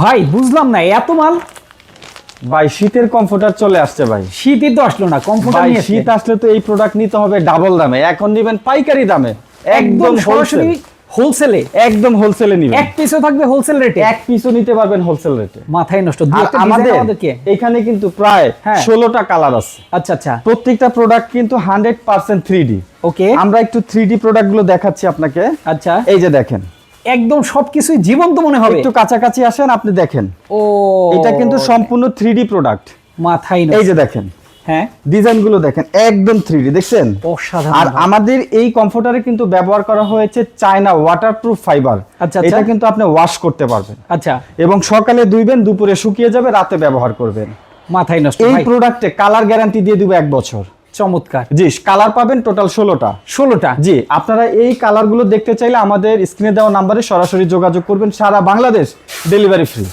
ভাই বুঝলাম না এত মাল? ভাই শীতের কমফোর্টার চলে আসছে ভাই। শীতই তো আসলো না কমফোর্টার নিয়ে শীত আসলে তো এই প্রোডাক্ট নিতে হবে ডাবল দামে। এখন নিবেন পাইকারি দামে। একদম সরাসরি হোলসেল একদম হোলসেলে নিবেন। এক পিসও থাকবে হোলসেল রেটে এক পিসও নিতে পারবেন হোলসেল রেটে মাথায় নষ্ট আমাদের এখানে কিন্তু প্রায় হ্যাঁ। ষোলোটা কালার আছে। আচ্ছা আচ্ছা। প্রত্যেকটা প্রোডাক্ট কিন্তু hundred percent three D okay আমরা একটু থ্রি ডি প্রোডাক্টগুলো দেখাচ্ছি আপনাকে। আচ্ছা। এই যে দেখেন। একদম সবকিছুই জীবন্ত মনে হবে। একটু কাছাকাছি আসেন আপনি দেখেন। ও। এটা কিন্তু সম্পূর্ণ থ্রি প্রোডাক্ট মাথায় এই যে দেখেন। হ্যাঁ? ডিজাইনগুলো দেখেন একদম থ্রি ডি দেখছেন আর আমাদের এই কমফোর্টারে কিন্তু ব্যবহার করা হয়েছে চায়না ওয়াটারপ্রুফ ফাইবার আচ্ছা, এটা আচ্ছা। কিন্তু আপনি ওয়াশ করতে পারবেন। আচ্ছা। এবং সকালে ধুইবেন দুপুরে শুকিয়ে যাবে রাতে ব্যবহার করবেন। মাথায় নষ্ট এই প্রোডাক্টে কালার গ্যারান্টি দিয়ে দিব এক বছর। চমৎকার। জি কালার পাবেন টোটাল ষোলোটা। ষোলোটা? জি আপনারা এই কালারগুলো দেখতে চাইলে আমাদের স্ক্রিনে দেওয়া নাম্বারে সরাসরি যোগাযোগ করবেন সারা বাংলাদেশ ডেলিভারি ফ্রি